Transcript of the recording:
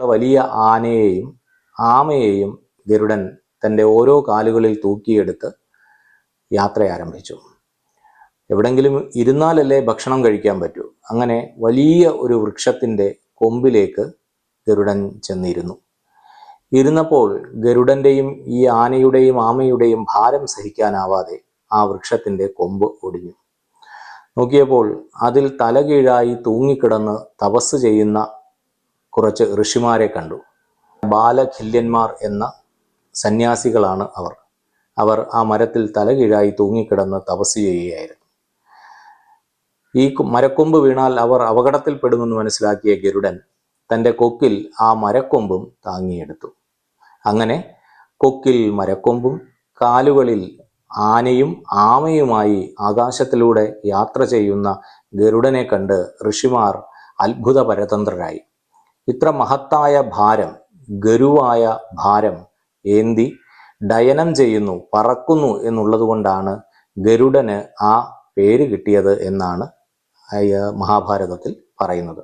വലിയ ആനയെയും ആമയെയും ഗരുഡൻ തന്റെ ഓരോ കാലുകളിൽ തൂക്കിയെടുത്ത് യാത്ര ആരംഭിച്ചു. എവിടെങ്കിലും ഇരുന്നാലല്ലേ ഭക്ഷണം കഴിക്കാൻ പറ്റൂ. അങ്ങനെ വലിയ ഒരു വൃക്ഷത്തിന്റെ കൊമ്പിലേക്ക് ഗരുഡൻ ചെന്നിരുന്നു. ഇരുന്നപ്പോൾ ഗരുഡന്റെയും ഈ ആനയുടെയും ആമയുടെയും ഭാരം സഹിക്കാനാവാതെ ആ വൃക്ഷത്തിന്റെ കൊമ്പ് ഒടിഞ്ഞു. നോക്കിയപ്പോൾ അതിൽ തലകീഴായി തൂങ്ങിക്കിടന്ന് തപസ് ചെയ്യുന്ന കുറച്ച് ഋഷിമാരെ കണ്ടു. ബാലഖില്യന്മാർ എന്ന സന്യാസികളാണ് അവർ. അവർ ആ മരത്തിൽ തലകീഴായി തൂങ്ങിക്കിടന്ന് തപസ് ചെയ്യുകയായിരുന്നു ഈ മരക്കൊമ്പ് വീണാൽ അവർ അപകടത്തിൽപ്പെടുമെന്ന് മനസ്സിലാക്കിയ ഗരുഡൻ തന്റെ കൊക്കിൽ ആ മരക്കൊമ്പും താങ്ങിയെടുത്തു. അങ്ങനെ കൊക്കിൽ മരക്കൊമ്പും കാലുകളിൽ ആനയും ആമയുമായി ആകാശത്തിലൂടെ യാത്ര ചെയ്യുന്ന ഗരുഡനെ കണ്ട് ഋഷിമാർ അത്ഭുത പരതന്ത്രരായി ഇത്ര മഹത്തായ ഭാരം ഗരുവായ ഭാരം ഏന്തി ഡയനം ചെയ്യുന്നു പറക്കുന്നു എന്നുള്ളത് കൊണ്ടാണ് ഗരുഡന് ആ പേര് കിട്ടിയത് എന്നാണ് മഹാഭാരതത്തിൽ പറയുന്നത്.